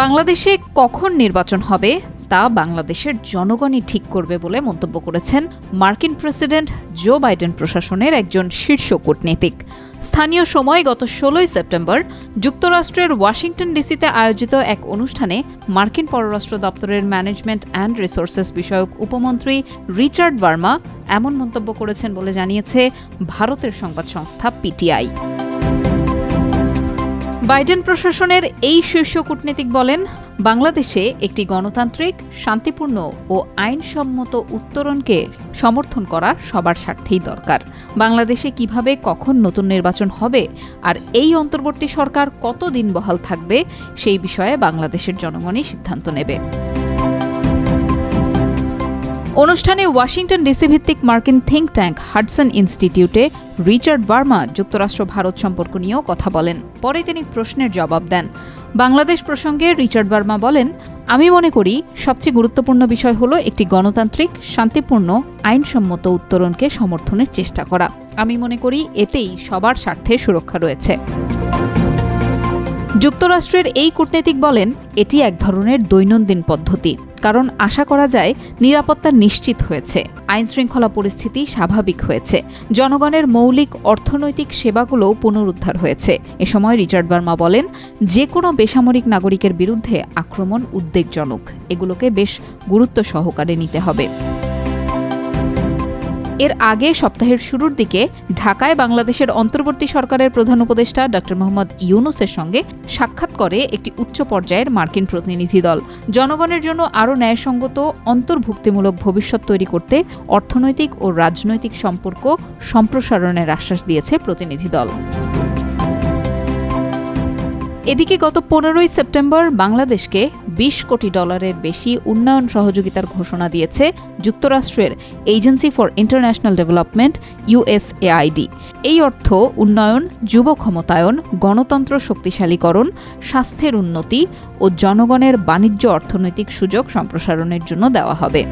বাংলাদেশে কখন নির্বাচন হবে তা বাংলাদেশের জনগণই ঠিক করবে বলে মন্তব্য করেছেন মার্কিন প্রেসিডেন্ট জো বাইডেন প্রশাসনের একজন শীর্ষ কূটনীতিক। স্থানীয় সময় গত ষোলোই সেপ্টেম্বর যুক্তরাষ্ট্রের ওয়াশিংটন ডিসিতে আয়োজিত এক অনুষ্ঠানে মার্কিন পররাষ্ট্র দপ্তরের ম্যানেজমেন্ট অ্যান্ড রিসোর্সেস বিষয়ক উপমন্ত্রী রিচার্ড ভার্মা এমন মন্তব্য করেছেন বলে জানিয়েছে ভারতের সংবাদ সংস্থা পিটিআই। বাইডেন প্রশাসনের এই শীর্ষ কূটনীতিক বলেন, বাংলাদেশে একটি গণতান্ত্রিক, শান্তিপূর্ণ ও আইনসম্মত উত্তরণকে সমর্থন করা সবার স্বার্থেই দরকার। বাংলাদেশে কীভাবে কখন নতুন নির্বাচন হবে আর এই অন্তর্বর্তী সরকার কতদিন বহাল থাকবে সেই বিষয়ে বাংলাদেশের জনগণই সিদ্ধান্ত নেবে। অনুষ্ঠানে ওয়াশিংটন ডিসি ভিত্তিক মার্কিন থিঙ্ক ট্যাঙ্ক হাডসন ইনস্টিটিউটে রিচার্ড ভার্মা যুক্তরাষ্ট্র ভারত সম্পর্ক নিয়েও কথা বলেন। পরে তিনি প্রশ্নের জবাব দেন। বাংলাদেশ প্রসঙ্গে রিচার্ড ভার্মা বলেন, আমি মনে করি সবচেয়ে গুরুত্বপূর্ণ বিষয় হলো একটি গণতান্ত্রিক, শান্তিপূর্ণ, আইনসম্মত উত্তরণকে সমর্থনের চেষ্টা করা। আমি মনে করি এতেই সবার স্বার্থে সুরক্ষা রয়েছে। যুক্তরাষ্ট্রের এই কূটনীতিক বলেন, এটি এক ধরনের দৈনন্দিন পদ্ধতি। কারণ আশা করা যায় নিরাপত্তা নিশ্চিত হয়েছে। আইন শৃঙ্খলা পরিস্থিতি স্বাভাবিক হয়েছে। জনগণের মৌলিক অর্থনৈতিক সেবাগুলো পুনরুদ্ধার হয়েছে। এ সময় রিচার্ড বার্মা বলেন যে কোনো বেসামরিক নাগরিকের বিরুদ্ধে আক্রমণ উদ্বেগজনক। এগুলোকে বেশ গুরুত্ব সহকারে নিতে হবে। এর আগে সপ্তাহের শুরুর দিকে ঢাকায় বাংলাদেশের অন্তর্বর্তী সরকারের প্রধান উপদেষ্টা ড. মোহাম্মদ ইউনুসের সঙ্গে সাক্ষাৎ করে একটি উচ্চ পর্যায়ের মার্কিন প্রতিনিধি দল। জনগণের জন্য আরও ন্যায়সঙ্গত, অন্তর্ভুক্তিমূলক ভবিষ্যৎ তৈরি করতে অর্থনৈতিক ও রাজনৈতিক সম্পর্ক সম্প্রসারণের আশ্বাস দিয়েছে প্রতিনিধি দল। এদিকে গত পনেরোই সেপ্টেম্বর বাংলাদেশকে বিশ কোটি ডলারের বেশি উন্নয়ন সহযোগিতার ঘোষণা দিয়েছে যুক্তরাষ্ট্রের agency for International Development USAID এই অর্থ উন্নয়ন, যুব ক্ষমতায়ন, গণতন্ত্র শক্তিশালীকরণ, স্বাস্থ্যের উন্নতি ও জনগণের বাণিজ্য অর্থনৈতিক সুযোগ সম্প্রসারণের জন্য দেওয়া হবে।